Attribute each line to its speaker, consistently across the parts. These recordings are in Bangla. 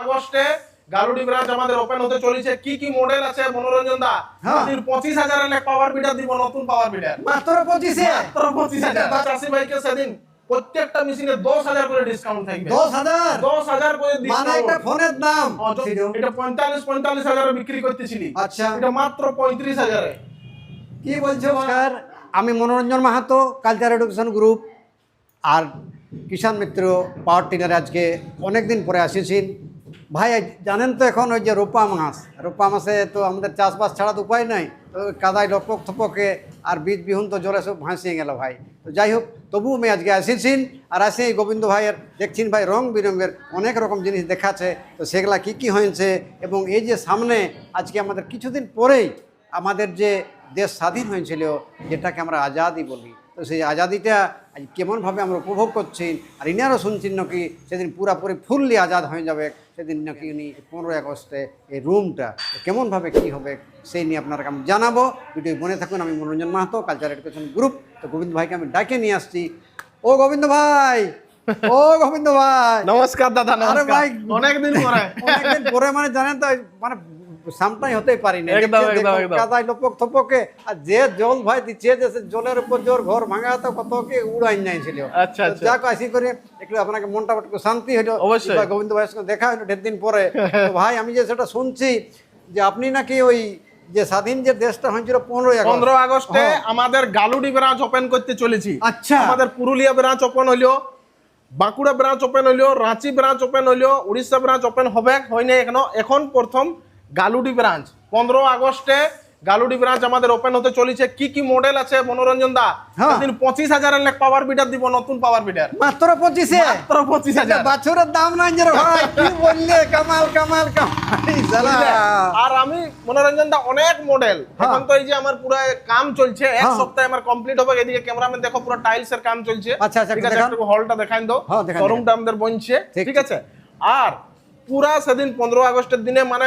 Speaker 1: আগস্টে গালুডি ব্রাঞ্চ আমাদের ওপেন হতে চলেছে। কি কি মডেল আছে মনোরঞ্জন দা? এক পাওয়ার বিটার দিব নতুন পাওয়ার বিটার
Speaker 2: মাত্র পঁচিশে
Speaker 1: মাত্র পঁচিশ হাজার। চাষি ভাইকে সেদিন প্রত্যেকটা মেশিনে দশ হাজার করে ডিসকাউন্ট থাকবে।
Speaker 2: দশ হাজার?
Speaker 1: দশ হাজার করে
Speaker 2: মানে একটা ফোনের দাম।
Speaker 1: এটা পঁয়তাল্লিশ পঁয়তাল্লিশ হাজারে বিক্রি করতেছিলি।
Speaker 2: আচ্ছা।
Speaker 1: এটা মাত্র পঁয়ত্রিশ হাজারে।
Speaker 2: কি বলছো? নমস্কার। আমি Manoranjan Mahato culture education group. আর কিষাণ মিত্র পাওয়ার টিলারে আজকে অনেক দিন পরে আসিছেন। ভাই, জানেন তো এখন ওই যে রূপা মাস রূপা মাসে তো আমাদের চাষবাস ছাড়া তো উপায় নাই। তো কাদায় লপক থপকে আর বীজ বিহুন তো জলে সব ভাসিয়ে গেল ভাই। তো যাই হোক তবু আমি আজকে আসিছেন আর আসে গোবিন্দ ভাইয়ের, দেখছেন ভাই রং বিরঙ্গের অনেক রকম জিনিস দেখাচ্ছে। তো সেগুলা কী কী হয়েছে এবং এই যে সামনে আজকে আমাদের কিছুদিন পরেই আমাদের যে দেশ স্বাধীন হয়েছিল, যেটাকে আমরা আজাদি বলি। তো সেই আজাদিটা আজ কেমনভাবে আমরা উপভোগ করছি আর ইনারও শুনছেন নাকি সেদিন পুরাপুরি ফুললি আজাদ হয়ে যাবে। সেদিন নাকি উনি পনেরোই আগস্টে এই রুমটা কেমনভাবে কি হবে সেই নিয়ে আপনারা আমি জানাব। ভিডিও মনে থাকুন আমি Manoranjan Mahato culture education group তো গোবিন্দ ভাইকে আমি ডাকে নিয়ে আসছি। ও গোবিন্দ ভাই! ও গোবিন্দ ভাই!
Speaker 1: নমস্কার দাদা
Speaker 2: আরে ভাই
Speaker 1: অনেকদিন পরে।
Speaker 2: অনেকদিন পরে মানে জানেন তো মানে সামটাই হতেই পারি না
Speaker 1: একদম,
Speaker 2: দেখছেন,
Speaker 1: একদম,
Speaker 2: দেখুন,
Speaker 1: একদম।
Speaker 2: কাদায় লপক থপকে আর যে জল ভাই দিচ্ছে যে জলের উপর জোর ঘর ভাঙা তো কত কি উড়াই নাইছিল
Speaker 1: আচ্ছা, আচ্ছা।
Speaker 2: যাক করে একটু আপনাকে মনটা একটু শান্তি হলো
Speaker 1: অবশ্যই।
Speaker 2: গোবিন্দ ভাইয়ের সঙ্গে দেখা হলো ঢের দিন পরে ভাই আমি যে সেটা শুনছি যে আপনি নাকি ওই যে স্বাধীন যে দেশটা হয়েছিল পনেরোই আগস্ট
Speaker 1: পনেরো আগস্টে
Speaker 2: হ্যাঁ।
Speaker 1: আমাদের গালুডি ব্রাঞ্চ ওপেন করতে চলেছি
Speaker 2: আচ্ছা।
Speaker 1: আমাদের পুরুলিয়া ব্রাঞ্চ ওপেন হইল বাঁকুড়া ব্রাঞ্চ ওপেন হইল রাঁচি ব্রাঞ্চ ওপেন হইল উড়িষ্যা ব্রাঞ্চ ওপেন হবে হয়নি এখনও এখন প্রথম গালুডি ব্রাঞ্চ। পনেরো আগস্টে গালুডি ব্রাঞ্চ আমাদের ওপেন হতে চলেছে। কি কি মডেল আছে? মনোরঞ্জন দা
Speaker 2: হ্যাঁ।
Speaker 1: সেদিন পঁচিশ হাজারের লেখ পাওয়ার বিটার দিব নতুন পাওয়ার বিটার
Speaker 2: মাত্র পঁচিশে?
Speaker 1: মাত্র পঁচিশ হাজার।
Speaker 2: বাছুরের দাম নাই যে ভাই। কি বললে? কামাল কামাল কামাল।
Speaker 1: আর আমি মনোরঞ্জন দা অনেক মডেল
Speaker 2: হ্যাঁ।
Speaker 1: এখন তো এই যে আমার পুরো কাম চলছে এক
Speaker 2: হ্যাঁ।
Speaker 1: সপ্তাহে আমার কমপ্লিট হবে। এদিকে ক্যামেরাম্যান দেখো পুরো টাইলস এর কাম চলছে।
Speaker 2: আচ্ছা, আচ্ছা,
Speaker 1: ঠিক আছে হলটা দেখাই দাও।
Speaker 2: হ্যাঁ,
Speaker 1: শোরুমটা আমাদের বনছে।
Speaker 2: ঠিক
Speaker 1: আছে? আর পুরা সেদিন পনেরো আগস্টের দিনে মানে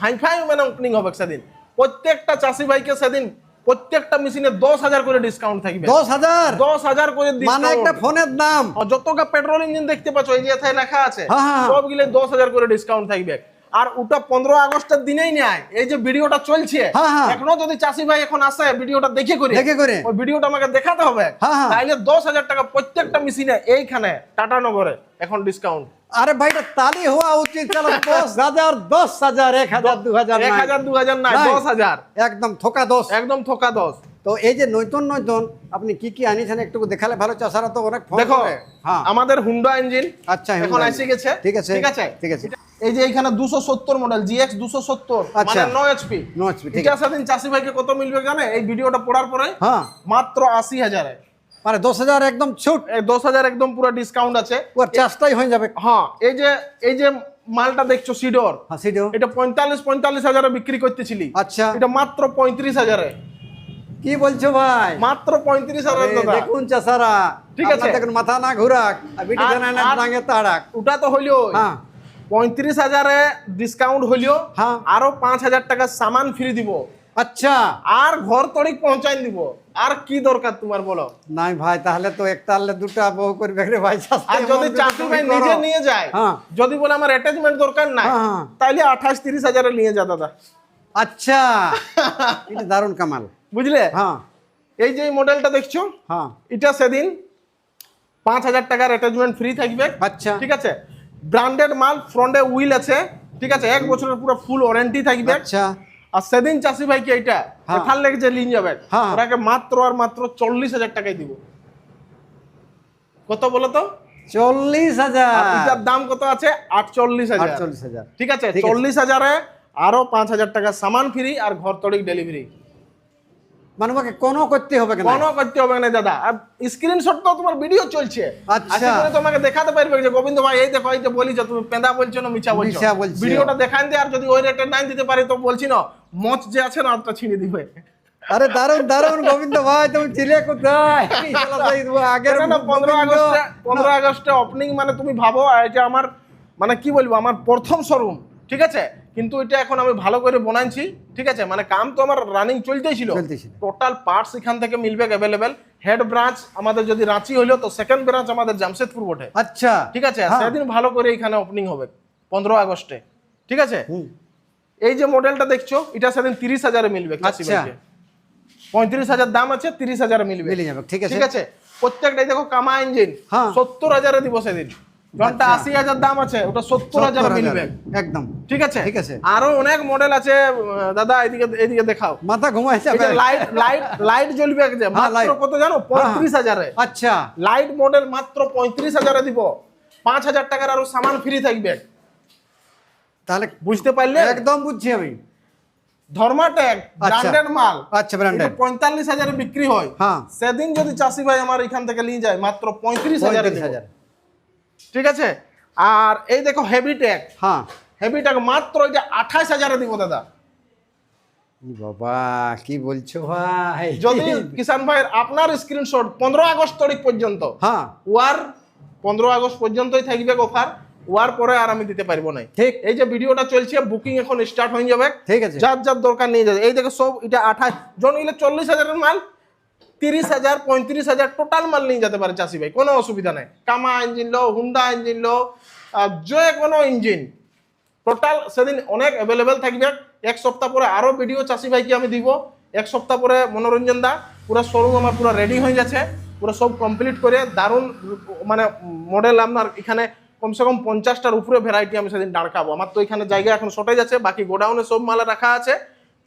Speaker 1: হাইফাই মানে ওপেনিং হবে সেদিন। প্রত্যেকটা চাষি ভাইকে সেদিন প্রত্যেকটা মেশিনে দশ হাজার করে ডিসকাউন্ট থাকবে।
Speaker 2: দশ হাজার?
Speaker 1: দশ হাজার করে
Speaker 2: মানে একটা ফোনের দাম।
Speaker 1: যতটা পেট্রোল ইঞ্জিন দেখতে পাচ্ছ এই যে লেখা আছে
Speaker 2: হ্যাঁ, হ্যাঁ।
Speaker 1: সবগুলো দশ হাজার করে ডিসকাউন্ট থাকবে। আর ওটা পনেরো আগস্টের দিনেই নেয়। এই যে ভিডিওটা চলছে
Speaker 2: হ্যাঁ, হ্যাঁ।
Speaker 1: এখনও যদি চাষি ভাই এখন আসে ভিডিওটা দেখে করে
Speaker 2: দেখে করে।
Speaker 1: ওই ভিডিওটা আমাকে দেখাতে হবে
Speaker 2: হ্যাঁ।
Speaker 1: তাইলে দশ হাজার টাকা প্রত্যেকটা মেশিনে এইখানে টাটা নগরে এখন ডিসকাউন্ট
Speaker 2: আরে ভাইটা তালি হওয়া উচিত চলো দশ হাজার দশ হাজার এক হাজার দু হাজার
Speaker 1: এক হাজার দু হাজার না দশ হাজার।
Speaker 2: একদম থোকা দশ।
Speaker 1: একদম থোকা দশ।
Speaker 2: তো এই যে নৈতন নৈতন আপনি কি কি আনিছেন একটু দেখালে ভালো চাষারা তো অনেক
Speaker 1: দেখো
Speaker 2: হ্যাঁ।
Speaker 1: আমাদের হুন্ডা ইঞ্জিন
Speaker 2: আচ্ছা,
Speaker 1: এখন এসে গেছে।
Speaker 2: ঠিক আছে,
Speaker 1: ঠিক আছে?
Speaker 2: ঠিক আছে।
Speaker 1: এই যে এখানে দুশো সত্তর মডেল জিএক্স দুশো সত্তর
Speaker 2: আচ্ছা।
Speaker 1: নো এইচপি
Speaker 2: No HP, ঠিক
Speaker 1: এটা সাথে চাষি ভাইকে কত মিলবে জানে? এই ভিডিওটা পড়ার পরে
Speaker 2: হ্যাঁ।
Speaker 1: মাত্র আশি হাজারে।
Speaker 2: মানে দশ হাজার একদম ছুট।
Speaker 1: দশ হাজার একদম পুরো ডিসকাউন্ট আছে।
Speaker 2: ওর চাষটাই হয়ে যাবে।
Speaker 1: হ্যাঁ এই যে এই যে মালটা দেখছ সিডর?
Speaker 2: হাসি দিও
Speaker 1: এটা পঁয়তাল্লিশ পঁয়তাল্লিশ হাজারে বিক্রি করতেছিলি।
Speaker 2: আচ্ছা।
Speaker 1: এটা মাত্র পঁয়ত্রিশ হাজারে।
Speaker 2: কি বলছো ভাই?
Speaker 1: মাত্র পঁয়ত্রিশ হাজার
Speaker 2: দেখুন চাষারা।
Speaker 1: ঠিক আছে।
Speaker 2: মাথা না ঘুরাক বিটি না তাড়াক।
Speaker 1: ওটা তো হইল
Speaker 2: হ্যাঁ।
Speaker 1: পঁয়ত্রিশ হাজারে ডিসকাউন্ট হইল
Speaker 2: হ্যাঁ।
Speaker 1: আরও পাঁচ হাজার টাকা সামান ফ্রি দিব।
Speaker 2: আচ্ছা।
Speaker 1: আর ঘর তড়িক পৌঁছাই দিব। আর কি দরকার তোমার বলো?
Speaker 2: নাই ভাই তাহলে তো একটা আনলে দুটা বউ করবে রে ভাই
Speaker 1: আর যদি চাকরি ভাই নিজে নিয়ে যায়
Speaker 2: হ্যাঁ।
Speaker 1: যদি বলে আমার অ্যাটাচমেন্ট দরকার নাই
Speaker 2: হ্যাঁ, হ্যাঁ।
Speaker 1: তাইলে আঠাশ তিরিশ হাজারে নিয়ে যা দাদা।
Speaker 2: আচ্ছা। এটা দারুণ কামাল।
Speaker 1: বুঝলে?
Speaker 2: হ্যাঁ।
Speaker 1: এই যে মডেলটা দেখছ?
Speaker 2: হ্যাঁ।
Speaker 1: এটা সেদিন পাঁচ হাজার টাকার অ্যাটাচমেন্ট ফ্রি থাকবে।
Speaker 2: আচ্ছা।
Speaker 1: ঠিক আছে? ব্র্যান্ডেড মাল ফ্রন্টে উইল আছে ঠিক আছে? এক বছরের পুরো ফুল ওয়ারেন্টি থাকবে।
Speaker 2: আচ্ছা।
Speaker 1: আর সেদিন চাষি ভাইকে এইটা?
Speaker 2: হ্যাঁ।
Speaker 1: এখান লেগে যে লিন যাবে।
Speaker 2: হ্যাঁ।
Speaker 1: ওরাকে মাত্র আর মাত্র চল্লিশ হাজার টাকায় দিব। কত বলো তো?
Speaker 2: চল্লিশ হাজার।
Speaker 1: দাম কত আছে? আটচল্লিশ হাজার। ঠিক আছে। চল্লিশ হাজারে আরও পাঁচ হাজার টাকা সামান ফ্রি আর ঘর তড়িক ডেলিভারি
Speaker 2: মানে আমাকে কোনো করতে হবে কোনো?
Speaker 1: করতে হবে না দাদা? স্ক্রিনশট তো তোমার ভিডিও চলছে।
Speaker 2: আচ্ছা।
Speaker 1: করি তোমাকে দেখাতে পারবে যে গোবিন্দ ভাই এই দেখো এই যে বলি যে তুমি পেঁদা বলছো না মিছা বলছো? ভিডিওটা দেখান দিয়ে আর যদি ওই রেটে নাই দিতে পারি তো বলছি না মচ যে আছে না ওটা ছিঁড়ে দিবে।
Speaker 2: আরে দারুণ দারুণ গোবিন্দ ভাই তুমি ছিলে কোথায়? আগের
Speaker 1: না, না, পনেরো। আগস্টে পনেরো আগস্টে ওপেনিং মানে তুমি ভাবো এটা আমার মানে কি বলব আমার প্রথম শোরুম ঠিক আছে? কিন্তু এটা এখন আমি ভালো করে বানাইছি ঠিক আছে? মানে কাম তো আমার রানিং চলতেই ছিল। টোটাল পার্টস এখান থেকে মিলবে অ্যাভেলেবেল হেড ব্রাঞ্চ আমাদের যদি রাঁচি হইল তো সেকেন্ড ব্রাঞ্চ আমাদের জামশেদপুর বটে।
Speaker 2: আচ্ছা।
Speaker 1: ঠিক আছে?
Speaker 2: হ্যাঁ।
Speaker 1: সেদিন ভালো করে এখানে ওপেনিং হবে পনেরো আগস্টে। ঠিক আছে? এই যে মডেলটা দেখছ এটা সেদিন তিরিশ হাজারে মিলবে
Speaker 2: আচ্ছা।
Speaker 1: পঁয়ত্রিশ হাজার দাম আছে তিরিশ হাজারে মিলবে।
Speaker 2: ঠিক আছে।
Speaker 1: ঠিক আছে? প্রত্যেকটাই দেখো কামা ইঞ্জিন
Speaker 2: হ্যাঁ।
Speaker 1: সত্তর হাজারে দিব সেদিন। ঘণ্টা
Speaker 2: আচ্ছা।
Speaker 1: আশি হাজার দাম আছে ওটা সত্তর হাজারে
Speaker 2: 70,000
Speaker 1: মিলবে
Speaker 2: একদম।
Speaker 1: ঠিক আছে?
Speaker 2: ঠিক আছে।
Speaker 1: আরও অনেক মডেল আছে দাদা এদিকে এদিকে দেখাও।
Speaker 2: মাথা ঘুমাইছে
Speaker 1: লাইট লাইট লাইট জ্বলবে
Speaker 2: হ্যাঁ,
Speaker 1: মাত্র কত জানো? পঁয়ত্রিশ হাজারে।
Speaker 2: আচ্ছা।
Speaker 1: লাইট মডেল মাত্র পঁয়ত্রিশ হাজারে দিব। পাঁচ হাজার টাকার আরও সামান ফ্রি থাকবে।
Speaker 2: তাহলে
Speaker 1: বুঝতে পারলে?
Speaker 2: একদম বুঝছি আমি।
Speaker 1: ধর্মাটেক ব্র্যান্ডেড মাল।
Speaker 2: আচ্ছা ব্র্যান্ডেড
Speaker 1: পঁয়তাল্লিশ হাজারে বিক্রি হয়।
Speaker 2: হ্যাঁ।
Speaker 1: সেদিন যদি চাষি ভাই আমার এখান থেকে নিয়ে যায় মাত্র পঁয়ত্রিশ হাজারে
Speaker 2: পঁয়ত্রিশ
Speaker 1: দিব।
Speaker 2: হাজার।
Speaker 1: ঠিক আছে? আর এই দেখো হেভি ট্যাগ
Speaker 2: হ্যাঁ।
Speaker 1: হেভি ট্যাগ মাত্র যে আঠাশ হাজারে দিব দাদা।
Speaker 2: বাবা কি বলছো ভাই?
Speaker 1: যদি কিষান ভাইয়ের আপনার স্ক্রিনশট পনেরো আগস্ট তারিখ পর্যন্ত
Speaker 2: হ্যাঁ।
Speaker 1: ওয়ার পনেরো আগস্ট পর্যন্তই থাকবে অফার ওয়ার পরে আর আমি দিতে পারব না।
Speaker 2: ঠিক।
Speaker 1: এই যে ভিডিওটা চলছে বুকিং এখন স্টার্ট হয়ে যাবে।
Speaker 2: ঠিক আছে।
Speaker 1: যার যার দরকার নিয়ে যাবে। এই দেখো সব এটা আঠাশ জন নিলে চল্লিশ হাজারের মাল তিরিশ হাজার, পঁয়ত্রিশ হাজার টোটাল মাল নিয়ে যেতে পারে চাষি ভাই, কোনো অসুবিধা নেই। কামা ইঞ্জিন লো হুন্ডা ইঞ্জিন লো যে কোনো ইঞ্জিন টোটাল সেদিন অনেক অ্যাভেলেবেল থাকবে। এক সপ্তাহ পরে আরও ভিডিও চাষি ভাইকে আমি দিব। এক সপ্তাহ পরে মনোরঞ্জন দা, পুরো শোরুম আমার পুরো রেডি হয়ে যাচ্ছে পুরো সব কমপ্লিট করে দারুণ মানে মডেল আপনার এখানে কমসে কম পঞ্চাশটার উপরে ভ্যারাইটি আমি সেদিন দাঁড় আমার তো এখানে জায়গা এখন শর্টেজ আছে, বাকি গোডাউনে সব মাল রাখা আছে।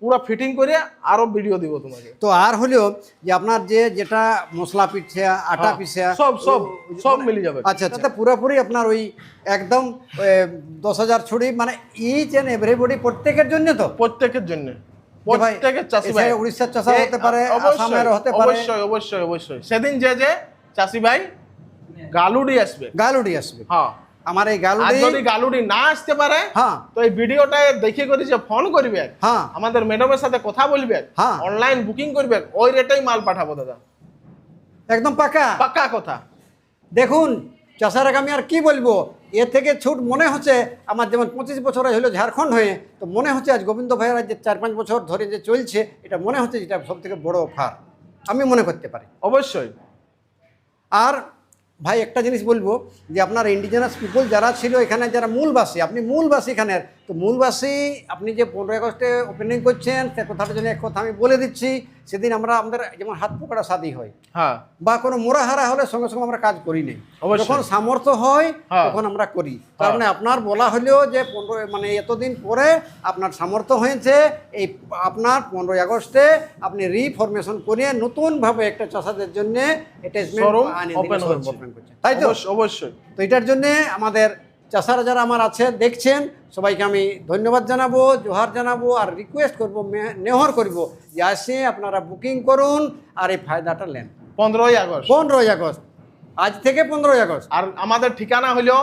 Speaker 1: পুরো ফিটিং করে আরও ভিডিও দিব তোমাকে।
Speaker 2: তো আর হলেও যে আপনার যে যেটা মশলা পিঠা আটা
Speaker 1: হ্যাঁ,
Speaker 2: পিঠা
Speaker 1: সব সব সব মিলে যাবে।
Speaker 2: আচ্ছা আচ্ছা। পুরোপুরি আপনার ওই একদম দশ হাজার ছড়ি মানে ইচ অ্যান্ড এভরিবডি প্রত্যেকের জন্য তো?
Speaker 1: প্রত্যেকের জন্য। প্রত্যেকের চাষি ভাই।
Speaker 2: উড়িষ্যার চাষা হতে পারে, আসামেরও হতে পারে।
Speaker 1: অবশ্যই অবশ্যই অবশ্যই। সেদিন যে যে চাষি ভাই গালুডি আসবে।
Speaker 2: গালুডি আসবে।
Speaker 1: হ্যাঁ।
Speaker 2: আমার এই গালুডি
Speaker 1: যদি গালুডি না আসতে পারে
Speaker 2: হ্যাঁ।
Speaker 1: তো এই ভিডিওটা দেখে করে যে ফোন করবে।
Speaker 2: হ্যাঁ।
Speaker 1: আমাদের ম্যাডামের সাথে কথা বলবে।
Speaker 2: হ্যাঁ।
Speaker 1: অনলাইন বুকিং করবে। ওই রেটেই মাল পাঠাবো দাদা।
Speaker 2: একদম পাকা।
Speaker 1: পাকা কথা।
Speaker 2: দেখুন চাষারাকে আমি আর কি বলব? এর থেকে ছুট মনে হচ্ছে আমার যেমন পঁচিশ বছর হলো ঝাড়খণ্ড হয়ে তো মনে হচ্ছে আজ গোবিন্দ ভাইয়ের যে চার পাঁচ বছর ধরে যে চলছে এটা মনে হচ্ছে যেটা সব থেকে বড় অফার। আমি মনে করতে পারি।
Speaker 1: অবশ্যই।
Speaker 2: আর ভাই, একটা জিনিস বলব যে আপনার ইন্ডিজেনাস পিপল যারা ছিল এখানে, যারা মূলবাসী আপনি মূলবাসী এখানের তো মূলবাসী আপনি যে পনেরোই আগস্টে ওপেনিং করছেন, সে কথাটা জন্য এক কথা আমি বলে দিচ্ছি সেদিন আমরা আমাদের যেমন হাত পোকড়া শাদি হয়
Speaker 1: হ্যাঁ।
Speaker 2: বা কোনো মোড়াহারা হলে সঙ্গে সঙ্গে আমরা কাজ করি নেই। যখন সামর্থ্য হয়
Speaker 1: হ্যাঁ।
Speaker 2: তখন আমরা করি। তার মানে আপনার বলা হলেও যে পনেরো মানে এতদিন পরে আপনার সামর্থ্য হয়েছে এই আপনার পনেরোই আগস্টে আপনি রিফরমেশন করে নতুনভাবে একটা চাষাদের জন্য তাই তো?
Speaker 1: অবশ্যই, অবশ্যই।
Speaker 2: তো এটার জন্যে আমাদের চাষারা যারা আমার আছে দেখছেন সবাইকে আমি ধন্যবাদ জানাব জোহার জানাব আর রিকোয়েস্ট করব নেহর করব যে আসে আপনারা বুকিং করুন আর এই ফায়দাটা নেন।
Speaker 1: পনেরোই আগস্ট।
Speaker 2: পনেরোই আগস্ট। আজ থেকে পনেরোই আগস্ট।
Speaker 1: আর আমাদের ঠিকানা হলো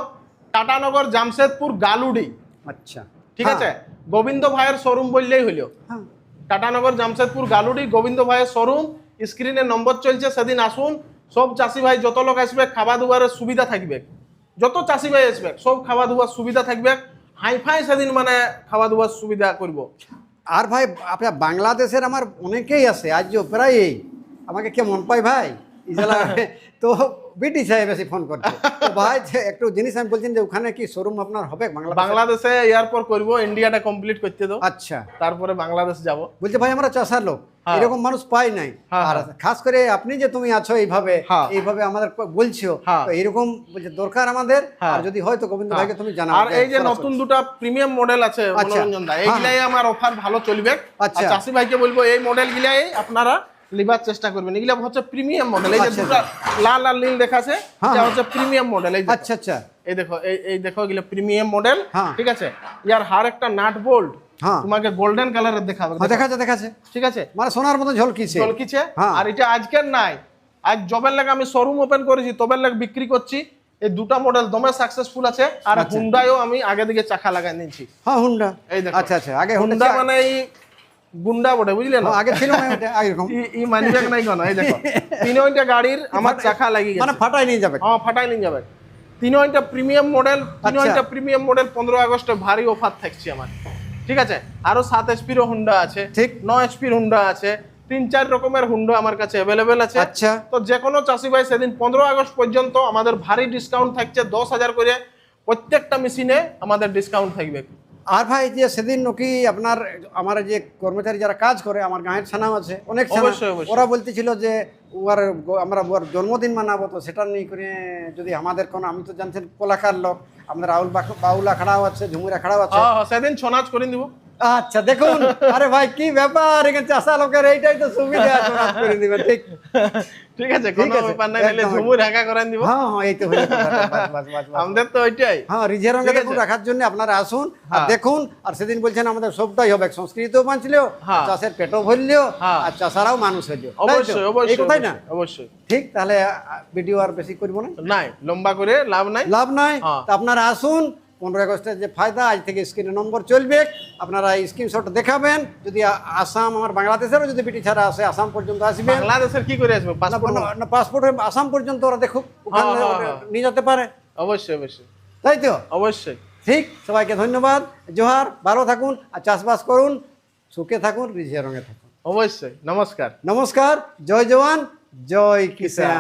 Speaker 1: টাটানগর জামশেদপুর গালুডি।
Speaker 2: আচ্ছা।
Speaker 1: ঠিক আছে? গোবিন্দ ভাইয়ের শোরুম বললেই হলো।
Speaker 2: হ্যাঁ।
Speaker 1: টাটানগর জামশেদপুর গালুডি গোবিন্দ ভাইয়ের শোরুম স্ক্রিনে নম্বর চলছে সেদিন আসুন। সব চাষি ভাই যত লোক আসবে খাওয়া দাওয়ার সুবিধা থাকবে। যত চাষি ভাই আসবে সব খাওয়া দাওয়ার সুবিধা থাকবে। হাইফাই সেদিন মানে খাওয়া দাওয়ার সুবিধা করব।
Speaker 2: আর ভাই আপনার বাংলাদেশের আমার অনেকেই আছে আজ প্রায় প্রায়ই। আমাকে কে মন পাই ভাই? তো বিটি সাহেব এসে ফোন করছে ভাই একটু জিনিস আমি বলছেন যে ওখানে কি শোরুম আপনার হবে বাংলা
Speaker 1: বাংলাদেশে এয়ারপোর্ট করব ইন্ডিয়াটা কমপ্লিট করতে দাও
Speaker 2: আচ্ছা
Speaker 1: তারপরে বাংলাদেশ যাব
Speaker 2: বলছে ভাই আমরা চাষার লোক
Speaker 1: হ্যাঁ।
Speaker 2: এরকম মানুষ পাই নাই
Speaker 1: হ্যাঁ,
Speaker 2: আর
Speaker 1: হ্যাঁ।
Speaker 2: খাস করে আপনি যে তুমি আছো এইভাবে। এইভাবে আমাদের বলছো। তো এরকম দরকার আমাদের। আর যদি হয় তো গোবিন্দ ভাইকে তুমি জানাও
Speaker 1: আর এই যে নতুন দুটো প্রিমিয়াম মডেল আছে
Speaker 2: আচ্ছা।
Speaker 1: মনোরঞ্জন দা। এইগুলাই আমার অফার ভালো চলবে
Speaker 2: আচ্ছা।
Speaker 1: চাষি ভাইকে বলব এই মডেল গিলাই আপনারা লিবার চেষ্টা করবেন। এগুলা হচ্ছে প্রিমিয়াম মডেল এই যে
Speaker 2: আচ্ছা,
Speaker 1: দুটো লাল আর নীল দেখাছে
Speaker 2: হ্যাঁ,
Speaker 1: এটা
Speaker 2: হ্যাঁ।
Speaker 1: হচ্ছে প্রিমিয়াম মডেল এই দেখো।
Speaker 2: আচ্ছা আচ্ছা।
Speaker 1: এই দেখো এই এই দেখো এগুলো প্রিমিয়াম মডেল। ঠিক আছে? ইয়ার হার একটা নাট বোল্ট
Speaker 2: হ্যাঁ।
Speaker 1: তোমাকে গোল্ডেন কালারের দেখাবে।
Speaker 2: দেখাচ্ছে দেখাচ্ছে।
Speaker 1: ঠিক আছে?
Speaker 2: মানে সোনার মতো ঝলকিছে।
Speaker 1: চলকিছে
Speaker 2: হ্যাঁ।
Speaker 1: আর এটা আজকের নাই। আজ জবের লেগে আমি শোরুম ওপেন করেছি তবের লেগে বিক্রি করছি। এই দুটা মডেল দমে সাকসেসফুল আছে আর
Speaker 2: আচ্ছা।
Speaker 1: হুন্ডাইও আমি আগে দিকে চাকা লাগাই নিয়েছি।
Speaker 2: হ্যাঁ হুন্ডা
Speaker 1: এই দেখো।
Speaker 2: আচ্ছা আচ্ছা। আগে
Speaker 1: হুন্ডা
Speaker 2: হুন্ডা
Speaker 1: মানে এই গুন্ডা বটে
Speaker 2: আগে ছিল না এটা,
Speaker 1: ই- ই মানিব্যাগ নাই কেন এই দেখো। তিনটা গাড়ির আমার চাকা লাগি
Speaker 2: মানে ফাটাই নিয়ে যাবে।
Speaker 1: হ্যাঁ ফাটাই নিয়ে যাবে। তিনটা প্রিমিয়াম মডেল তিনটা
Speaker 2: আচ্ছা।
Speaker 1: প্রিমিয়াম মডেল পনেরো আগস্টে ভারী অফার থাকছে আমার। ঠিক আছে? আরও সাত হুন্ডা আছে।
Speaker 2: ঠিক।
Speaker 1: ন এইচপির হুন্ডা আছে। তিন চার রকমের হুন্ডা আমার কাছে অ্যাভেলেবেল আছে।
Speaker 2: আচ্ছা।
Speaker 1: তো যে কোনো চাষি ভাই সেদিন পনেরো আগস্ট পর্যন্ত আমাদের ভারী ডিসকাউন্ট থাকছে দশ হাজার করে। প্রত্যেকটা মেশিনে আমাদের ডিসকাউন্ট থাকবে।
Speaker 2: আর ভাই যে সেদিন নাকি আপনার আমার যে কর্মচারী যারা কাজ করে আমার গাঁয়ের ছানাও আছে অনেক। ওরা বলতেছিল যে ওর আমরা ওর জন্মদিন মানাবো তো সেটা নিয়ে করে যদি আমাদের কোনো আমি তো জানছেন কোলাকার লোক আমাদের রাহুল বাউল আখড়াও আছে ঝুমুর আখড়াও আছে।
Speaker 1: সেদিন ছৌ নাচ করে দিব।
Speaker 2: আচ্ছা দেখুন আরে ভাই কি ব্যাপার এখানে চাষা লোকের এইটাই তো সুবিধা করে দিবে ঠিক।
Speaker 1: ঠিক আছে কোনো ব্যাপার নাই ঝুমুর হাঁকা করেন দিব।
Speaker 2: হ্যাঁ হ্যাঁ এই তো।
Speaker 1: আমাদের তো ওইটাই।
Speaker 2: হ্যাঁ রিজের রঙে দেখুন রাখার জন্য আপনারা আসুন আর
Speaker 1: হ্যাঁ।
Speaker 2: দেখুন আর সেদিন বলছেন আমাদের সবটাই হবে সংস্কৃতিও বাঁচলেও
Speaker 1: হ্যাঁ।
Speaker 2: চাষের পেটও ভরলেও
Speaker 1: হ্যাঁ।
Speaker 2: আর চাষারাও মানুষ হইল।
Speaker 1: অবশ্যই অবশ্যই
Speaker 2: কথাই না?
Speaker 1: অবশ্যই
Speaker 2: ঠিক তাহলে ভিডিও আর বেশি করব না?
Speaker 1: নাই লম্বা করে লাভ নাই।
Speaker 2: লাভ নাই। আপনারা আসুন পনেরো আগস্টের যে ফায়দা আজ থেকে স্ক্রিনে নম্বর চলবে। আপনারা এই স্ক্রিনশট দেখাবেন। যদি আসাম আমার বাংলাদেশেরও যদি বিটি ছাড়া আসে আসাম পর্যন্ত আসবে
Speaker 1: বাংলাদেশের কি করে আসবে? পাসপোর্ট
Speaker 2: পাসপোর্ট আসাম পর্যন্ত ওরা দেখুক ওখানে
Speaker 1: হ্যাঁ, হ্যাঁ, হ্যাঁ।
Speaker 2: নিয়ে যেতে পারে।
Speaker 1: অবশ্যই অবশ্যই।
Speaker 2: তাই তো?
Speaker 1: অবশ্যই।
Speaker 2: ঠিক সবাইকে ধন্যবাদ। জোহার ভালো থাকুন আর চাষবাস করুন। সুখে থাকুন রিঝিয়া রঙে থাকুন।
Speaker 1: অবশ্যই। নমস্কার।
Speaker 2: নমস্কার জয় জওয়ান জয় কিষান